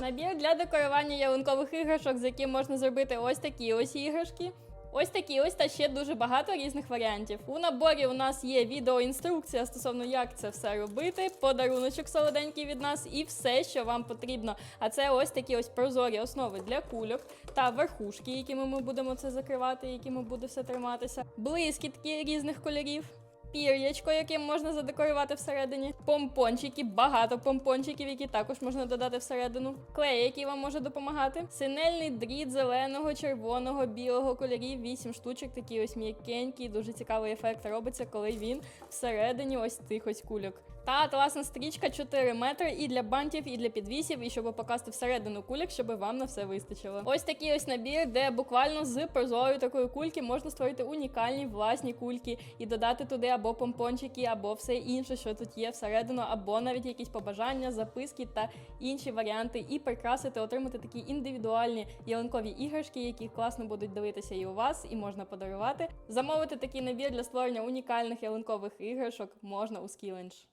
Набір для декорування ялинкових іграшок, з яким можна зробити ось такі ось іграшки. Ось такі ось та ще дуже багато різних варіантів. У наборі у нас є відеоінструкція стосовно як це все робити, подаруночок солоденький від нас і все, що вам потрібно. А це ось такі ось прозорі основи для кульок та верхушки, якими ми будемо це закривати, якими буде все триматися. Блискітки різних кольорів. Пір'ячко, яким можна задекорувати всередині, помпончики, багато помпончиків, які також можна додати всередину, клей, який вам може допомагати, синельний дріт зеленого, червоного, білого кольорів, 8 штучок, такий ось м'якенький, дуже цікавий ефект робиться, коли він всередині ось тих ось кульок. Та атласна стрічка 4 метри і для бантів, і для підвісів, і щоб покласти всередину кульок, щоб вам на все вистачило. Ось такий ось набір, де буквально з прозорої такої кульки можна створити унікальні власні кульки і додати туди або помпончики, або все інше, що тут є всередину, або навіть якісь побажання, записки та інші варіанти, і прикрасити, отримати такі індивідуальні ялинкові іграшки, які класно будуть дивитися і у вас, і можна подарувати. Замовити такий набір для створення унікальних ялинкових іграшок можна у Skillenge.